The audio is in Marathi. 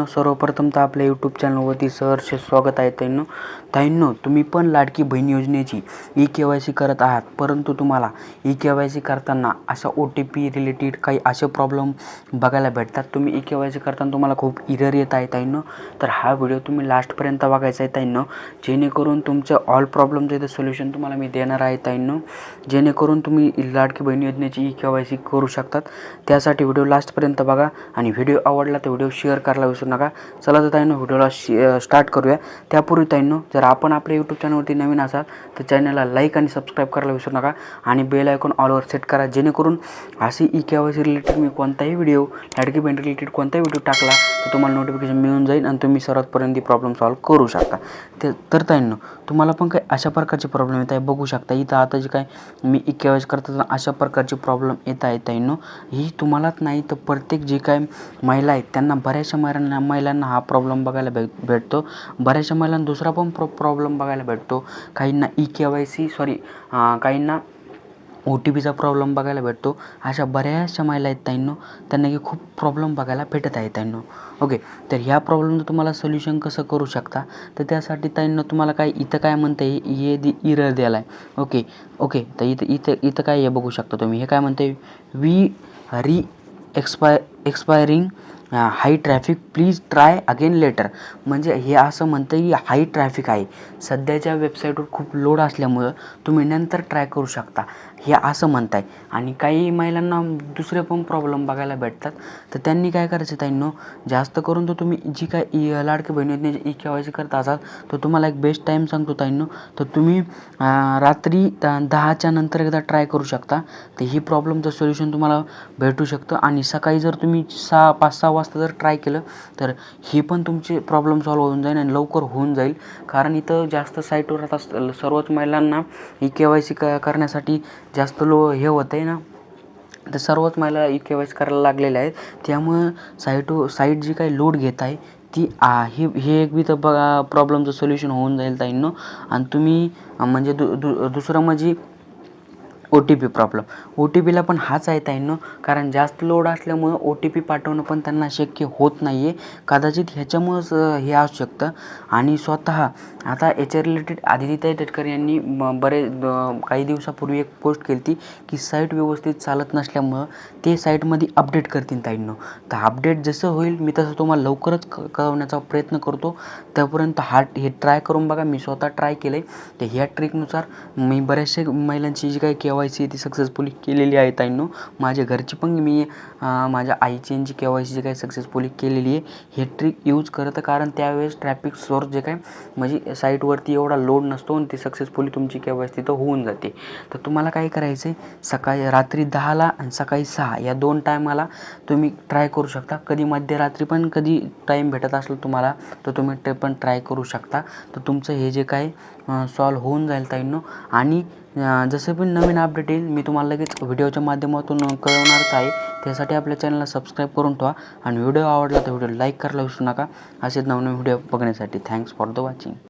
न सर्वप्रथम तर आपल्या यूट्यूब चॅनलवरती सहर्ष स्वागत आहे ताईंनो. ताईंनो तुम्ही पण लाडकी बहीण योजनेची ई के वाय सी करत आहात परंतु तुम्हाला ई के वाय सी करताना अशा ओ टी पी रिलेटेड काही असे प्रॉब्लेम बघायला भेटतात. तुम्ही ई के वाय सी करताना तुम्हाला खूप इरर येत आहे ताईंनो. तर हा व्हिडिओ तुम्ही लास्टपर्यंत बघायचा आहे ताईंनो. जेणेकरून तुमचं ऑल प्रॉब्लेमचं इथं सोल्युशन तुम्हाला मी देणार आहे ताईंनो. जेणेकरून तुम्ही लाडकी बहीण योजनेची ई के वाय सी करू शकतात. त्यासाठी व्हिडिओ लास्टपर्यंत बघा. आणि व्हिडिओ आवडला तर व्हिडिओ शेअर करायला विसरू नका. चला तर ताईंनो व्हिडिओला शे स्टार्ट करूया. त्यापूर्वी ताईंनो जर आपण आपल्या यूट्यूब चॅनलवरती नवीन असाल तर चॅनलला लाईक आणि सबस्क्राईब करायला विसरू नका आणि बेल आयकॉन ऑलवर सेट करा. जेणेकरून अशी ई के रिलेटेड मी कोणताही व्हिडिओ लाडकी बँड रिलेटेड कोणताही व्हिडिओ टाकला तर तुम्हाला नोटिफिकेशन मिळून जाईल आणि तुम्ही सर्वातपर्यंत ती प्रॉब्लेम सॉल्व्ह करू शकता. ते तर ताईंनो तुम्हाला पण काही अशा प्रकारचे प्रॉब्लेम येत आहे बघू शकता. इथं आता जे काय मी ई के वाय करताना अशा प्रकारचे प्रॉब्लेम येत आहेत ताईंनो. ही तुम्हालाच नाही तर प्रत्येक जे काय महिला आहेत त्यांना बऱ्याचशा महिलांना महिलांना हा प्रॉब्लेम बघायला भेट भेटतो. बऱ्याचशा महिलांना दुसरा पण प्रॉ प्रॉब्लेम बघायला भेटतो. काहींना E K Y C sorry काहींना ओ टी पीचा प्रॉब्लेम बघायला भेटतो. अशा बऱ्याचशा महिला आहेत ताईंनो. त्यांना की खूप प्रॉब्लेम बघायला भेटत आहे ताईंनो. ओके तर ह्या प्रॉब्लेमचं तुम्हाला सोल्युशन कसं करू शकता? तर त्यासाठी ताईंनो तुम्हाला काय इथं काय म्हणतं आहे ये दि इरर द्यायला आहे ओके ओके तर इथं इथं इथं काय हे बघू शकता तुम्ही? हे काय म्हणते we're experi experiencing high traffic please try again later म्हणजे हे असं म्हणतं की हाय ट्रॅफिक आहे. सध्याच्या वेबसाईटवर खूप लोड असल्यामुळं तुम्ही नंतर ट्राय करू शकता. हे असं म्हणत आहे आणि काही महिलांना दुसरे पण प्रॉब्लेम बघायला भेटतात. तर त्यांनी काय करायचं ताईंनो? जास्त करून तर तुम्ही जी काय ई लाडकी बहीण योजनेची ई के वाय सी करत असाल तर तुम्हाला एक बेस्ट टाईम सांगतो ताईंनो. तर तुम्ही रात्री दहाच्या नंतर एकदा ट्राय करू शकता. तर ही प्रॉब्लेमचं सोल्युशन तुम्हाला भेटू शकतं. आणि सकाळी जर तुम्ही सहा पाच सहा वाजता जर ट्राय केलं तर ही पण तुमची प्रॉब्लेम सॉल्व होऊन जाईल आणि लवकर होऊन जाईल. कारण इथं जास्त साईटवर आता सर्वच महिलांना ई के वाय सी क करण्यासाठी जास्त लो हे होतं आहे ना. तर सर्वच महिला ई के वाय सी करायला लागलेल्या आहेत. त्यामुळं साईटो साईट जी काही लोड घेत आहे ती हे हे एक बी तर बघा प्रॉब्लेमचं सोल्युशन होऊन जाईल ताईंनो. आणि तुम्ही म्हणजे दु दु दुसरं म्हणजे O T P problem O T पीला पण हाच आहे ताईंनो कारण जास्त लोड असल्यामुळं ओ टी पी पाठवणं पण त्यांना शक्य होत नाही आहे कदाचित ह्याच्यामुळंच हे असू शकतं. आणि स्वतः आता याच्या रिलेटेड आदित्यताई तटकर यांनी बरे काही दिवसापूर्वी एक पोस्ट केली ती की साईट व्यवस्थित चालत नसल्यामुळं ते साईटमध्ये अपडेट करतील ताईंनो. तर अपडेट जसं होईल मी तसं तुम्हाला लवकरच क कळवण्याचा प्रयत्न करतो. त्यापर्यंत हा हे ट्राय करून बघा मी स्वतः ट्राय केलं आहे तर ह्या ट्रिकनुसार मी बऱ्याचशा महिलांची जी काही केव्हा वाय सी ती सक्सेसफुली केलेली आहे ताईंनो. माझ्या घरची पण मी माझ्या आईची जी के वाय सी जी काही सक्सेसफुली केलेली आहे हे ट्रिक यूज करतं कारण त्यावेळेस ट्रॅफिक सोर्स जे काय म्हणजे साईटवरती एवढा लोड नसतो आणि ती सक्सेसफुली तुमची के वाय सी तिथं होऊन जाते. तर तुम्हाला काय करायचं आहे? सकाळी रात्री दहाला आणि सकाळी सहा या दोन टायमाला तुम्ही ट्राय करू शकता. कधी मध्यरात्री पण कधी टाईम भेटत असलं तुम्हाला तर तुम्ही ते पण ट्राय करू शकता. तर तुमचं हे जे काय सॉल्व होऊन जाईल ताईंनो. आणि जसं पण नवीन अपडेट येईल मी तुम्हाला लगेच व्हिडिओच्या माध्यमातून कळवणारच आहे. त्यासाठी आपल्या चॅनलला सबस्क्राईब करून ठेवा. आणि व्हिडिओ आवडला तर व्हिडिओ लाईक करायला विसरू नका. असेच नवनवीन व्हिडिओ बघण्यासाठी. Thanks for the watching